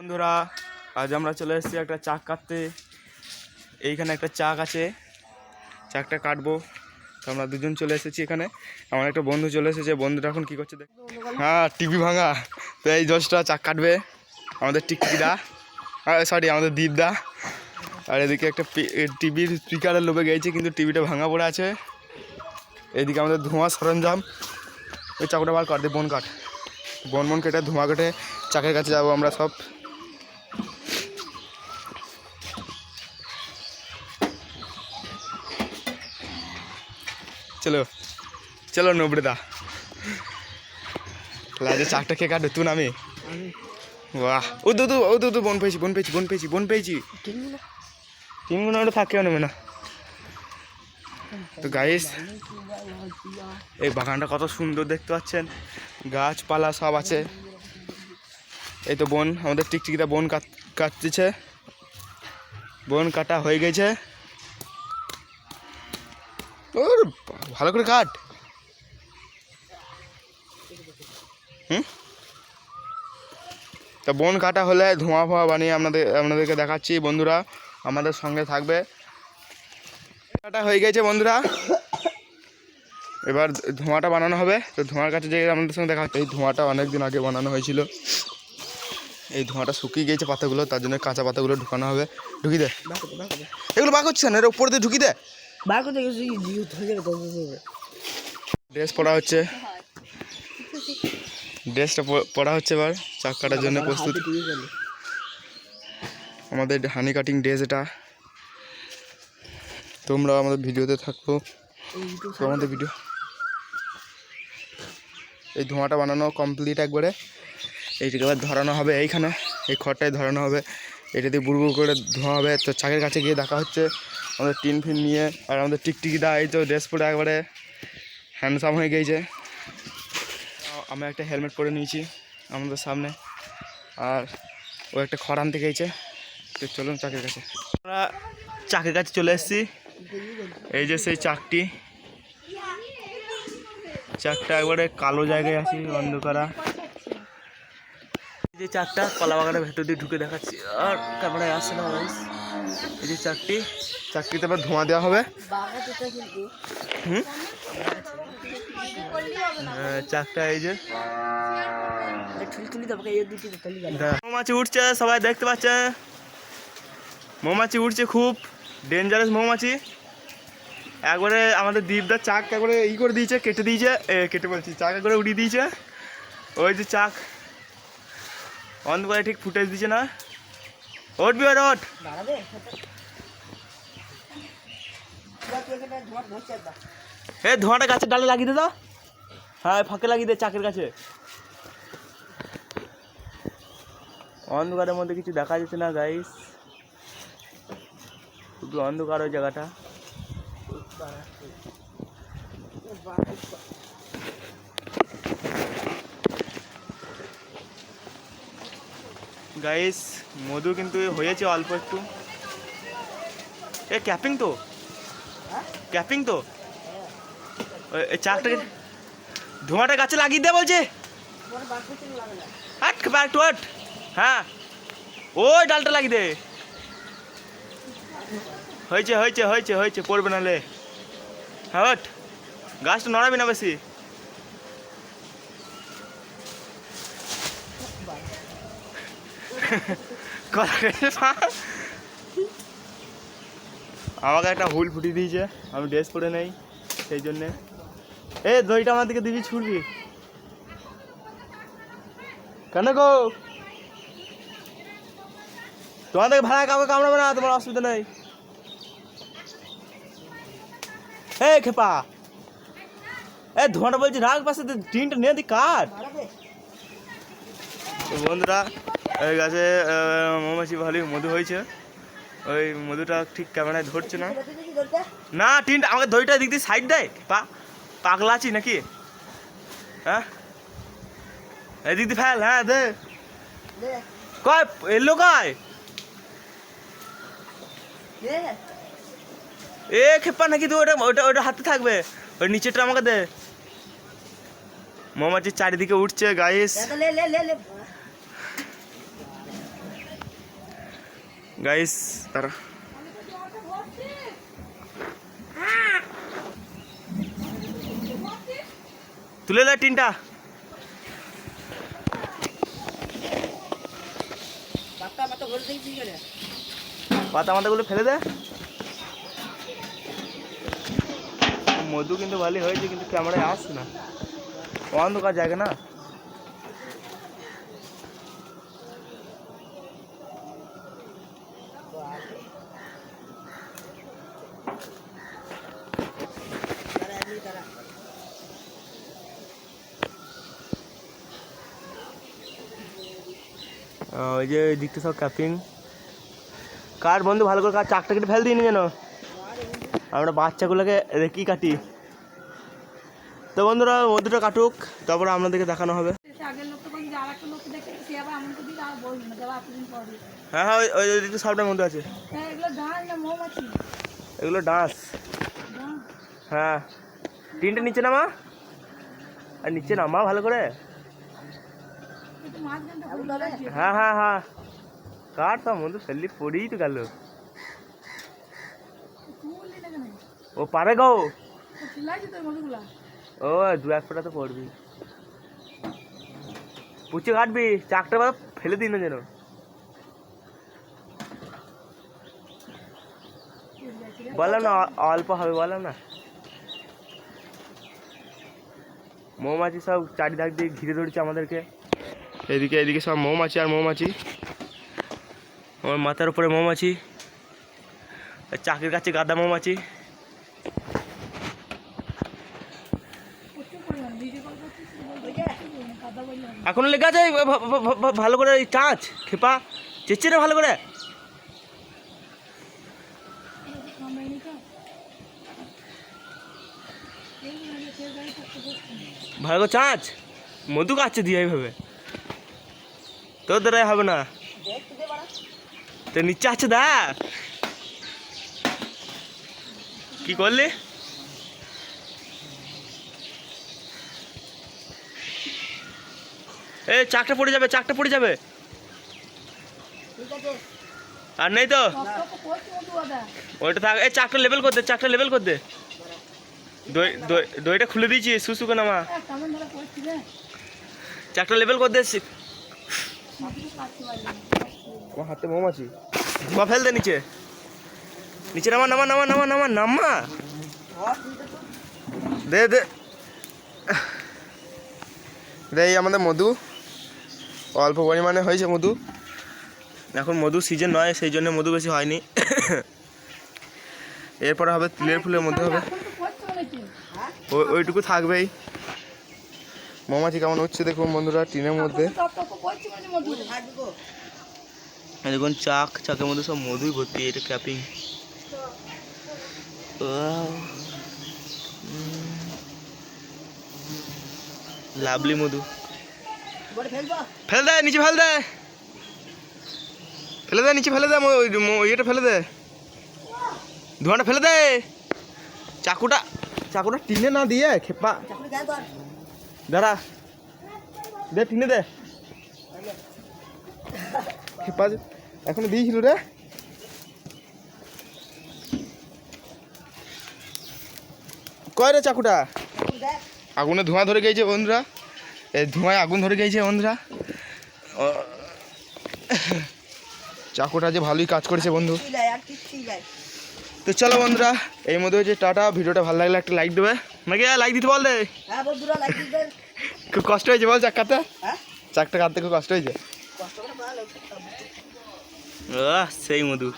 বন্ধুরা, আজ আমরা চলে এসেছি একটা চাক কাটতে। এইখানে একটা চাক আছে, চাকটা কাটবো। তো আমরা দুজন চলে এসেছি এখানে। আমার একটা বন্ধু চলে এসেছে, বন্ধুটা এখন কি করছে দেখ। হ্যাঁ টিভি ভাঙা। তো এই দশটা চাক কাটবে। আমাদের টিকটিকিদা সরি আমাদের দীপদা আর এদিকে একটা টিভির স্পিকারের লোভে গেছে কিন্তু টিভিটা ভাঙা পড়ে আছে। এদিকে আমাদের ধোঁয়া সরঞ্জাম। ওই চাকুটা বার কাট দে, বন কাট। বন বন কেটে ধোঁয়া কেটে চাকের কাছে যাব আমরা সব। চলো চলো নবড়ে দা। লাজে চাকটা কে কাটবে তুই না আমি বাহ। ও দু দু, ও দু দু, বোন পেয়েছি বোন পেয়েছি বোন পেয়েছি বোন পেয়েছি। তিন গুণ ওটা থাকে নেবে না। তো গাইস এই বাগানটা কত সুন্দর দেখতে পাচ্ছেন। গাছপালা সব আছে। এই তো বোন, আমাদের টিকটিকিটা বোন কাট কাটতেছে বোন কাটা হয়ে গেছে। ওর ভালো করে কাট। হুম? তা বন কাটা হলে ধোঁয়া ফোঁয়া বানিয়ে আপনাদের, আপনাদেরকে দেখাচ্ছি বন্ধুরা, আমাদের সঙ্গে থাকবে। কাটা হয়ে গেছে বন্ধুরা। এবার ধোঁয়াটা বানানো হবে। তো ধোঁয়ার কাছে যে আমাদের সঙ্গে দেখা এই ধোঁয়াটা অনেক দিন আগে বানানো হয়েছিল। এই ধোঁয়াটা শুকিয়ে গিয়েছে পাতাগুলো, তার জন্য কাঁচা পাতাগুলো ঢুকানো হবে। ঢুকি দে। এগুলো বা করছে না এর উপর দিয়ে ঢুকি দে। বার করতে গেছি ড্রেস পরা হচ্ছে। ড্রেসটা পরা হচ্ছে এবার চাক কাটার জন্য প্রস্তুত। আমাদের হানি কাটিং ড্রেস এটা। তোমরা আমাদের ভিডিওতে থাকব আমাদের ভিডিও এই ধোঁয়াটা বানানো কমপ্লিট একবারে। এইটাকে এবার ধরানো হবে এইখানে। এই খড়টায় ধরানো হবে। এটা দিয়ে বুড়বুড় করে ধোঁয়া হবে। তো চাকের কাছে গিয়ে দেখা হচ্ছে। আমাদের টিন ফিন নিয়ে আর আমাদের টিকটিকি দা, এই তো ড্রেস পরে একবারে হ্যান্ডসাম হয়ে গিয়েছে আমি একটা হেলমেট পরে নিয়েছি আমাদের সামনে। আর ও একটা খড় আনতে গিয়েছে তো চলুন চাকের কাছে। আমরা চাকের কাছে চলে এসেছি। এই যে সেই চাকটি। চাকটা একবারে কালো জায়গায় আছি, অন্ধকারা। যে চারটা কলা বাগানের ভেতর দিয়ে ঢুকে দেখাচ্ছি। আর ক্যামেরায় আসছে না। এই যে চারটি। চাকটিতে আবার ধোঁয়া দেওয়া হবে। হুম? চাকটা এই যে। মৌমাছি উঠছে সবাই দেখতে পাচ্ছে। মৌমাছি উঠছে খুব। ডেঞ্জারাস মৌমাছি। একবারে আমাদের দীপদার চাক একবারে ই করে দিয়েছে কেটে দিয়েছে। এ, কেটে বলছি চাক একবারে উড়িয়ে দিয়েছে। ওই যে চাক। অন্ধকারে ঠিক ফুটেজ দিচ্ছে না? ওট ধরছে একবার এ, ধোঁয়াটা গাছের ডালে লাগিয়ে দে তো। হ্যাঁ ফাঁকে লাগিয়ে দে চাকের কাছে। অন্ধকারের মধ্যে কিছু দেখা যাচ্ছে না গাইস খুবই অন্ধকার ওই জায়গাটা। গাইস মধু কিন্তু হয়েছে অল্প একটু। এ ক্যাপিং তো? ক্যাপিং তো? চাকটাকে ধোঁয়াটা গাছে লাগিয়ে দে বলছে। তোমার বার করতে লাগে না? হাট ব্যাক টু হাট হ্যাঁ। ওই ডালটা লাগিয়ে দে। হয়েছে হয়েছে হয়েছে হয়েছে পড়বে নালে হ্যাঁ গাছটা নড়াবি না বেশি কলা গাছের পা- আমাকে একটা হুল ফুটিয়ে দিয়েছে। আমি ড্রেস পরে নেই সেই জন্যে। এ দইটা আমার দিকে দিবি ছুড়বি। কেন গো? তোমাদের ভাড়া কাউকে কামড়াবে না তোমার অসুবিধা নেই। এ খেপা। এ ধোঁয়াটা বলছি রাগ পাশে টিনটা নিয়ে দি দাঁড়াবে বন্ধুরা এই গাছে মৌমাছি ভালোই মধু হয়েছে। ওই মধুটা ঠিক ক্যামেরায় ধরছে না। না, টিনটা, আমাকে দইটা দিক দিয়ে সাইড দেয়। পা, পাগলা আছি নাকি? হ্যাঁ? এই দিক দিয়ে ফেল হ্যাঁ দে। কয়, এলো কয়? এ, খেপা নাকি তুই, ওটা ওটা ওটা হাতে থাকবে। ওই নিচেটা আমাকে দে। মৌমাছির চারিদিকে উঠছে গাইস গাইস তারা তুলে দে টিনটা পাতা মাথাগুলো ফেলে দে। মধু কিন্তু ভালোই হয়েছে কিন্তু ক্যামেরায় আসছে না। অন্ধকার জায়গা না। ওই যে ওই দিকটা সব ক্যাপিং কার বন্ধু ভালো করে কার চাকটা কেটে ফেল দিইনি যেন? আমরা বাচ্চাগুলোকে রেখি কাটি। তো বন্ধুরা মধুটা কাটুক, তারপরে আপনাদেরকে দেখানো হবে। হ্যাঁ হ্যাঁ ওই ওই দিকটা সবটার মধ্যে আছে। এগুলো ডান্স। হ্যাঁ। তিনটে নিচে নামা। আর নিচে নামা ভালো করে কিন্তু মাঝখানটা খুলে গেছে। হ্যাঁ হ্যাঁ হ্যাঁ। তো মধু ফেললি পড়েই তো গেল। ও পারে গো। ও, দু এক ফোঁটা তো পড়বি। পুচে কাটবি, চাকটা ফেলে দিন না যেন। বললাম না, অল্প হবে, বললাম না। মৌমাছি সব চারিধাক দিয়ে ঘিরে ধরেছে আমাদেরকে। এদিকে এদিকে সব মৌমাছি আর মৌমাছি। আমার মাথার উপরে মৌমাছি, আর চাকের কাছে গাদা মৌমাছি। এখনও লেগে আছে? ভালো করে চাঁচ খেপা চেচ্ছে না ভালো করে। ভালো করে চাঁচ। মধু কাচ্ছে দিয়ে এইভাবে। তোর দ্বারাই হবে না। তো নিচে আছে দা। কি করলি? এ চাকটা পড়ে যাবে, চাকটা পড়ে যাবে। আর নেই তো? ওইটা থাক, এই চাকটা লেভেল করতে চাকটা লেভেল করতে দই, দই- দইটা খুলে দিয়েছি সুসুকে নামা চাকটা লেভেল কর আমার হাতে মৌমাছি? বা ফেল দে নিচে। নিচে নামা নামা নামা নামা নামা নামা। দে দে। দে এই আমাদের মধু। অল্প পরিমাণে হয়েছে মধু। এখন মধু সিজন নয় সেই জন্য মধু বেশি হয়নি। এরপরে হবে তিলের ফুলের মধ্যে হবে। ওইটুকু থাকবেই। মৌমাছি কেমন হচ্ছে দেখুন বন্ধুরা টিনের মধ্যে। দেখুন চাক চাকের মধ্যে সব মধুই ভর্তি এটা ক্যাপিং লাভলি মধু। ফেলে দে নিচে ফেলে দে। ফেলে দে নিচে ফেলে দে ম- ওই ইয়েটা ফেলে দে। ধোঁয়াটা ফেলে দে। চাকুটা চাকুটা টিনে না দিয়ে খেপা। দাঁড়া। দে, টিনে দে। যে- দিয়েছিল রে। কয় রে চাকুটা? আগুনে ধোঁয়া ধরে গেছে বন্ধুরা। এই ধোঁয়ায় আগুন ধরে গেছে বন্ধুরা। চাকুটা যে ভালোই কাজ করেছে বন্ধু। তো চলো বন্ধুরা এই মধ্যে হচ্ছে টাটা। ভিডিওটা ভালো লাগলে একটা লাইক দেবে। নাকি লাইক দিতে বল হ্যাঁ খুব কষ্ট হয়েছে বল চাক কাটতে হ্যাঁ? চাকটা কাটতে খুব কষ্ট হয়েছে। সেই মধু।